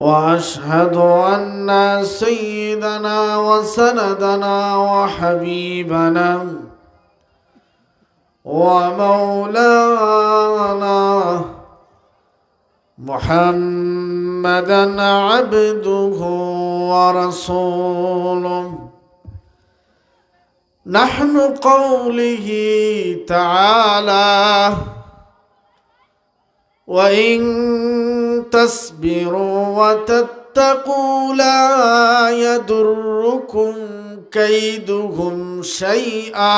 وأشهد أن سيدنا وسندنا وحبيبنا ومولانا محمدا عبده ورسوله. نحن قوله تعالى وإن تصبروا وتتقوا لا يضركم كيدهم شيئا.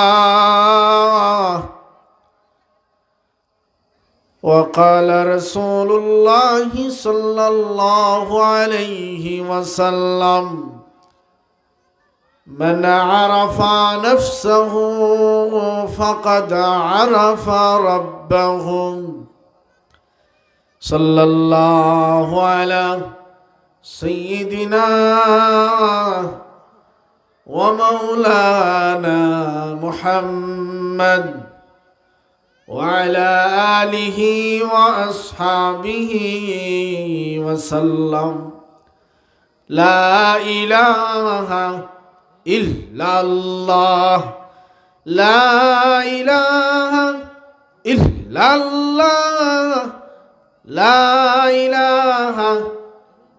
وقال رسول الله صلى الله عليه وسلم من عرف نفسه فقد عرف ربه. صلى الله على سيدنا ومولانا محمد وعلى آله وأصحابه وسلم. لا إله إلا الله. لا إله إلا الله. لا إله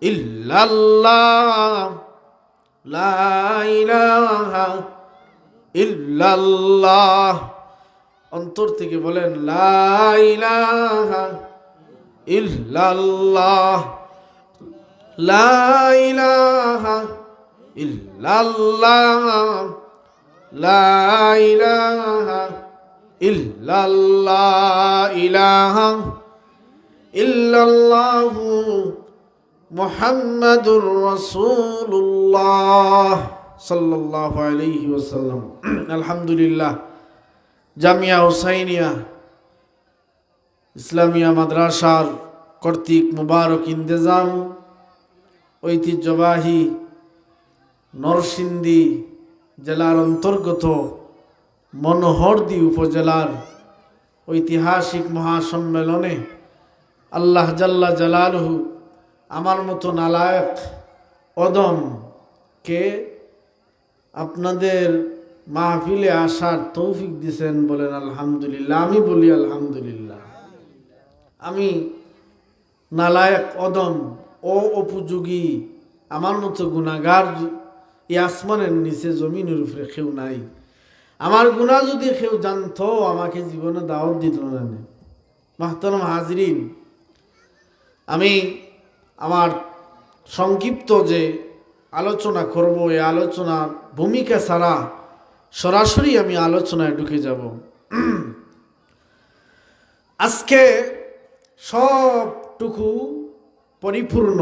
إلا الله لا إله إلا الله অন্তর থেকে বলেন লা ইলাহা ইল্লাল্লাহ লা ইলাহা ইল্লাল্লাহ লা ইলাহা ইল্লাল্লাহ ইলাহা ইল্লাল্লাহু মুহাম্মাদুর রাসূলুল্লাহ সাল্লাল্লাহু আলাইহি ওয়াসাল্লাম। আলহামদুলিল্লাহ। জামিয়া হুসাইনিয়া, ইসলামিয়া মাদ্রাসার কর্তৃক মুবারক ইন্তেজাম, ঐতিহ্যবাহী নরসিংদী জেলার অন্তর্গত মনোহরদি উপজেলার ঐতিহাসিক মহাসম্মেলনে আল্লাহ জাল্লা জালালহু আমার মতো নালায়ক অদমকে আপনাদের মাহফিলে আসার তৌফিক দিছেন বলেন আলহামদুলিল্লাহ। আমি বলি আলহামদুলিল্লাহ। আমি নালায়ক অদম, ও উপযোগী, আমার মতো গুণাগার এই আসমানের নিচে জমিনের উপরে কেউ নাই। আমার গুণা যদি কেউ জানতো, আমাকে জীবনে দাওয়াত দিত না মাহতরম হাজরিন আমি আমার সংক্ষিপ্ত যে আলোচনা করব, এই আলোচনার ভূমিকা ছাড়া সরাসরি আমি আলোচনায় ঢুকে যাব। আজকে সবটুকু পরিপূর্ণ,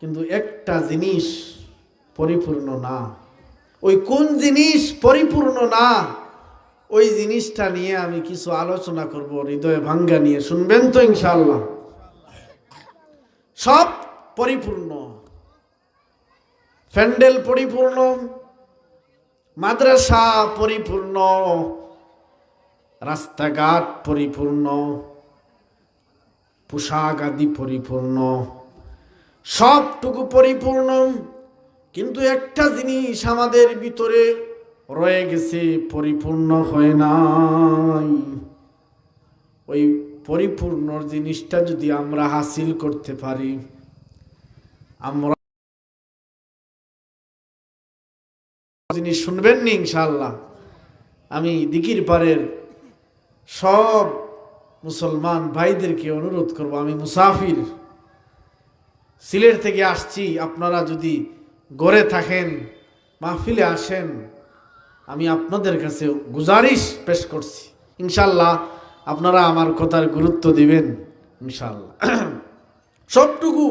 কিন্তু একটা জিনিস পরিপূর্ণ না। ওই কোন জিনিস পরিপূর্ণ না, ওই জিনিসটা নিয়ে আমি কিছু আলোচনা করব, হৃদয়ে ভাঙ্গা নিয়ে। শুনবেন তো ইনশাল্লাহ সব পরিপূর্ণ। প্যান্ডেল পরিপূর্ণ, মাদ্রাসা পরিপূর্ণ, রাস্তাঘাট পরিপূর্ণ, পোশাক আদি পরিপূর্ণ, সবটুকু পরিপূর্ণ। কিন্তু একটা জিনিস আমাদের ভিতরে রয়ে গেছে, পরিপূর্ণ হয় নাই। ওই পরিপূর্ণ জিনিসটা যদি আমরা হাসিল করতে পারি, আমরা জিনিস শুনবেন নি ইনশাল্লাহ আমি দিকির পারের সব মুসলমান ভাইদেরকে অনুরোধ করব, আমি মুসাফির, সিলেট থেকে আসছি, আপনারা যদি গড়ে থাকেন, মাহফিলে আসেন, আমি আপনাদের কাছে গুজারিশ পেশ করছি। ইনশাল্লাহ আপনারা আমার কথার গুরুত্ব দিবেন ইনশাল্লাহ সবটুকু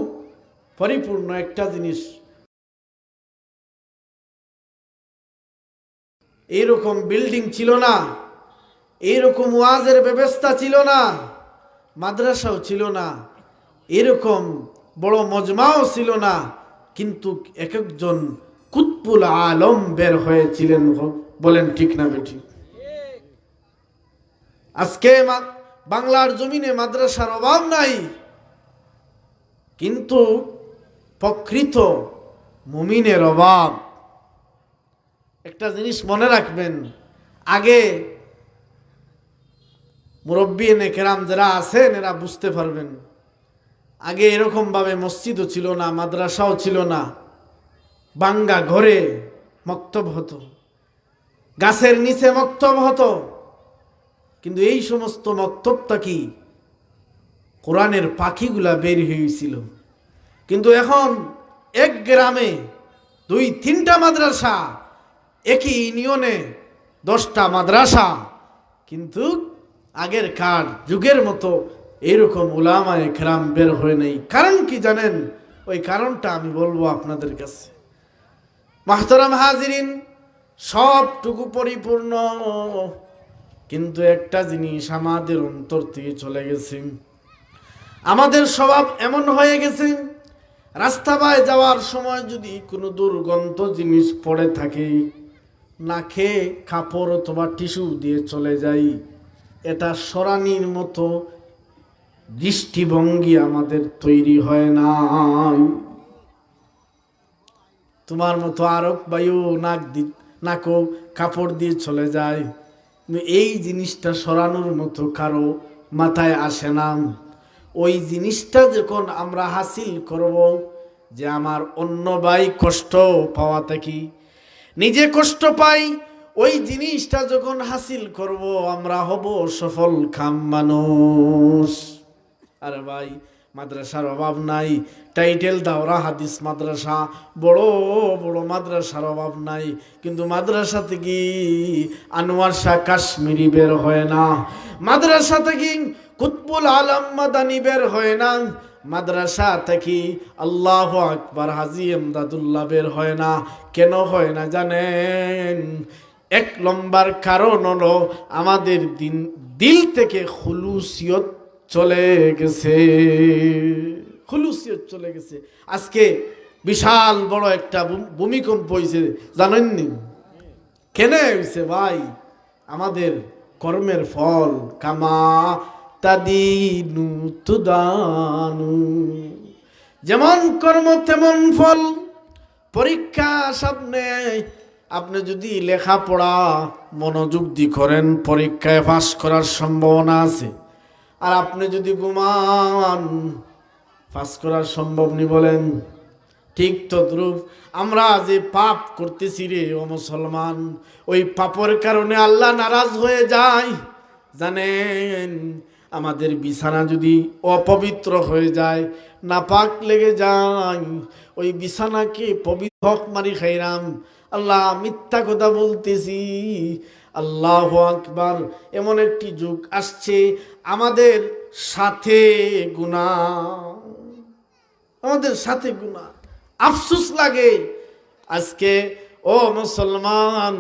পরিপূর্ণ একটা জিনিস। এইরকম বিল্ডিং ছিল না, এইরকম ওয়াজের ব্যবস্থা ছিল না, মাদ্রাসাও ছিল না, এরকম বড় মজমাও ছিল না, কিন্তু এক একজন কুতপুল আলম বের হয়েছিলেন, বলেন ঠিক না বেঠিক। আজকে বাংলার জমিনে মাদ্রাসার অভাব নাই। কিন্তু প্রকৃত মুমিনের অভাব। একটা জিনিস মনে রাখবেন, আগে মুরব্বী নেকেরাম যারা আছেন, এরা বুঝতে পারবেন, আগে এরকমভাবে মসজিদও ছিল না, মাদ্রাসাও ছিল না। বাঙ্গা ঘরে মক্তব হতো, গাছের নিচে মক্তব হতো। কিন্তু এই সমস্ত মক্তবটা কি? কোরআনের পাখিগুলা বের হয়েছিল কিন্তু এখন এক গ্রামে দুই, তিনটা মাদ্রাসা, একই ইউনিয়নে দশটা মাদ্রাসা। কিন্তু আগের কার যুগের মতো এরকম উলামায় খেরাম বের হয়ে নেই। কারণ কি জানেন? ওই কারণটা আমি বলব আপনাদের কাছে। মাহতারাম হাজিরিন, সবটুকু পরিপূর্ণ। কিন্তু একটা জিনিস আমাদের অন্তর থেকে চলে গেছে। আমাদের স্বভাব এমন হয়ে গেছে রাস্তাবায় যাওয়ার সময় যদি কোনো দুর্গন্ধ জিনিস পড়ে থাকে না খেয়ে কাপড় অথবা টিস্যু দিয়ে চলে যাই, এটা সরানির মতো দৃষ্টিভঙ্গি আমাদের তৈরি হয় না তোমার মতো আরক বায়ু নাক দি নাকও কাপড় দিয়ে চলে যায়। এই জিনিসটা সরানোর মতো কারও মাথায় আসে না। ওই জিনিসটা যখন আমরা হাসিল করব যে আমার অন্য ভাই কষ্ট পাওয়া থাকি নিজে কষ্ট পাই, ওই জিনিসটা যখন হাসিল করব আমরা হব সফল খাম মানুষ। আরে ভাই মাদ্রাসার অভাব নাই। টাইটেল দাওরা হাদিস মাদ্রাসা, বড় বড় মাদ্রাসার অভাব নাই। কিন্তু মাদ্রাসা থেকে আনোয়ার শাহ কাশ্মীরি বের হয় না। মাদ্রাসা থেকে কুতবুল আলম মাদানি বের হয় না। মাদ্রাসা থেকে আল্লাহ আকবার হাজি এমদাদুল্লাহ বের হয় না। কেন হয় না জানেন? এক লম্বার কারণ হলো আমাদের দিন, দিল থেকে খুলুসিয়ত চলে গেছে। খুলুসিয়ত চলে গেছে। আজকে বিশাল বড় একটা ভূমিকম্প হয়েছে জানেননি? কেন হয়েছে ভাই? আমাদের কর্মের ফল, কামা তাদিনু তুদানু। যেমন কর্ম, তেমন ফল। পরীক্ষা সামনে, আপনি যদি লেখাপড়া, মনোযোগ দিয়ে করেন, পরীক্ষায় পাশ করার সম্ভাবনা আছে। আর আপনি যদি ঘুমান পাস করার সম্ভব নি বলেন। ঠিক তদ্রুপ আমরা যে পাপ করতেছি রে, ও মুসলমান, ওই পাপের কারণে আল্লাহ নারাজ হয়ে যায়। জানেন, আমাদের বিছানা যদি অপবিত্র হয়ে যায়, নাপাক লেগে যায়, ওই বিছানাকে পবিত্র হক মারি খাইরাম। আল্লাহ মিথ্যা কথা বলতেছি। আল্লাহ আকবার, এমন একটি যুগ আসছে, আমাদের সাথে গুণা আমাদের সাথে গুণা আফসুস লাগে। আজকে, ও মুসলমান,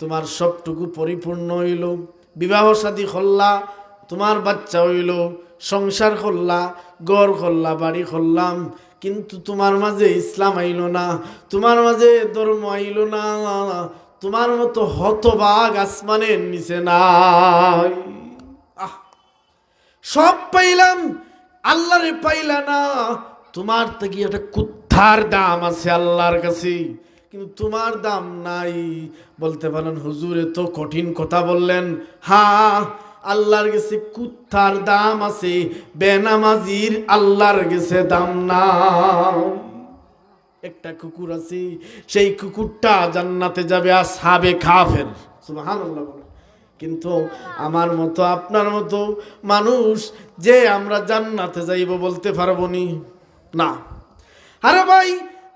তোমার সবটুকু পরিপূর্ণ হইল। বিবাহ সাদী হল্লা তোমার বাচ্চা হইল, সংসার করলা গড় করলা বাড়ি করলাম কিন্তু তোমার মাঝে ইসলাম আইল না, তোমার মাঝে ধর্ম আইল না। তোমার মতো হতবাগ আসমানের নিচে নাই। আহ! সব পাইলাম, আল্লাহরে পাইলা না। তোমার থেকে একটা কুত্থার দাম আছে আল্লাহর কাছে, কিন্তু তোমার দাম নাই। বলতে পারেন, হুজুরে তো কঠিন কথা বললেন। হা, আল্লাহর কাছে কুত্থার দাম আছে, বেনামাজির আল্লাহর কাছে দাম না একটা কুকুর আছে, সেই কুকুরটা জান্নাতে যাবে আর সাবে খাফের সুবহানাল্লাহ কিন্তু আমার মতো, আপনার মতো মানুষ যে আমরা জান্নাতে যাইব বলতে পারব নি, না। আরে ভাই,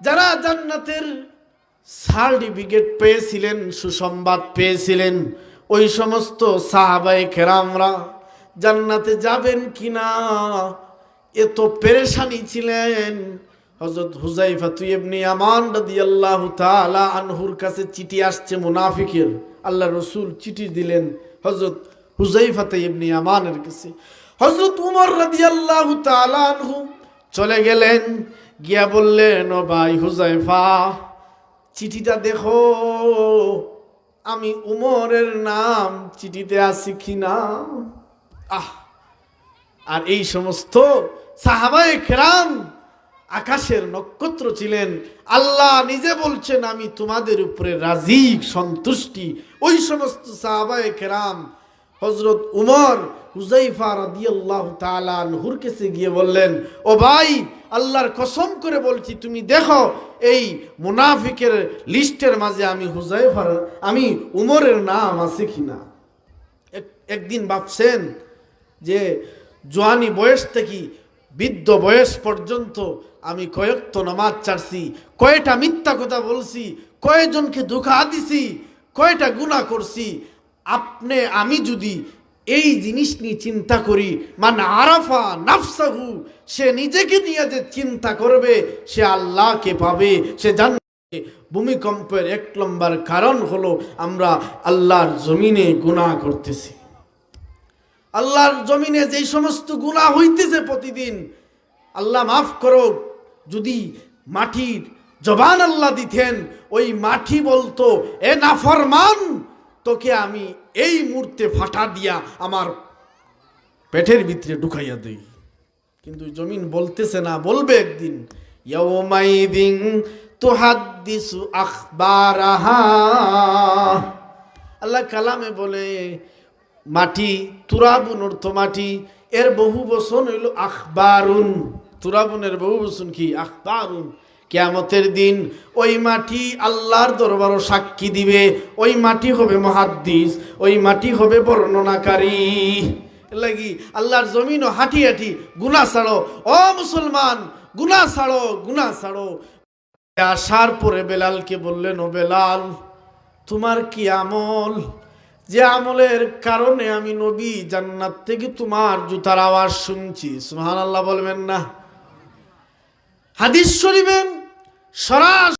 যারা জান্নাতের সার্টিফিকেট পেয়েছিলেন, সুসংবাদ পেয়েছিলেন, ওই সমস্ত সাহাবাই খেরামরা জান্নাতে যাবেন কিনা, এত পেরেশানি ছিলেন হজরত হুজাইফা এমনি আমান রাদিয়াল্লাহু তাআলা আনহুর কাছে চিঠি আসছে মুনাফিকের। আল্লাহ রসুল চিঠি দিলেন হজরত হুজাইফাতে ইবনি আমানের কাছে। হজরত উমর রাদিয়াল্লাহু তাআলা আনহু চলে গেলেন, গিয়া বললেন, ও ভাই হুজাইফা চিঠিটা দেখো, আমি উমরের নাম চিঠিতে আছি কিনা? আহ, আর এই সমস্ত সাহাবায়ে কেরাম আকাশের নক্ষত্র ছিলেন। আল্লাহ নিজে বলছেন, আমি তোমাদের উপরে রাজি, সন্তুষ্টি। ওই সমস্ত সাহাবায়ে কেরাম হজরত উমর হুজাইফা রাদিয়াল্লাহু তাআলা আনহুর কাছে গিয়ে বললেন, ও ভাই, আল্লাহর কসম করে বলছি, তুমি দেখো, এই মুনাফিকের লিস্টের মাঝে আমি হুজাইফার আমি উমরের নাম আছে কিনা? এক- একদিন ভাবছেন যে, জোয়ানি বয়স থেকে বৃদ্ধ বয়স পর্যন্ত আমি কয়েকটা নামাজ চারছি কয়টা মিথ্যা কথা বলছি কয়জনকে ধোকা দিছি কয়টা গুণা করছি। আপনি, আমি যদি এই জিনিস নিয়ে চিন্তা করি মানে আরাফা নাফসাহু, সে নিজেকে নিয়ে যে চিন্তা করবে, সে আল্লাহকে পাবে, সে জান ভূমিকম্পের এক নম্বর কারণ হলো আমরা আল্লাহর জমিনে গুনাহ করতেছি। আল্লাহর জমিনে যেই সমস্ত গুনাহ হইতেছে প্রতিদিন, আল্লাহ মাফ করো যদি মাটির জবান আল্লাহ দিতেন, ওই মাটি বলতো, এ নাফরমান, তোকে আমি এই মুহূর্তে ফাটা দিয়া আমার পেটের ভিতরে ঢুকাইয়া দিই। কিন্তু জমিন বলতেছে না, বলবে একদিন আল্লাহ কালামে বলে, মাটি তুরাবুন অর্থ মাটি, এর বহু বচন হইল আখবারুন। তুরাবুনের বহু বচন কি আখবারুন কেয়ামতের দিন ওই মাটি আল্লাহর দরবারও সাক্ষী দিবে। ওই মাটি হবে মহাদ্দিস, ওই মাটি হবে বর্ণনাকারী। লাগি আল্লাহর জমিনও হাঁটি হাঁটি গুনা ছাড়ো। ও মুসলমান গুনা ছাড়ো গুনা ছাড়ো। আসার পরে বেলালকে বললেন, ও বেলাল, তোমার কি আমল? যে আমলের কারণে আমি নবী জান্নাত থেকে তোমার জুতার আওয়াজ শুনছি। সুহান আল্লাহ বলবেন না। হাদিস শরীফের সরাস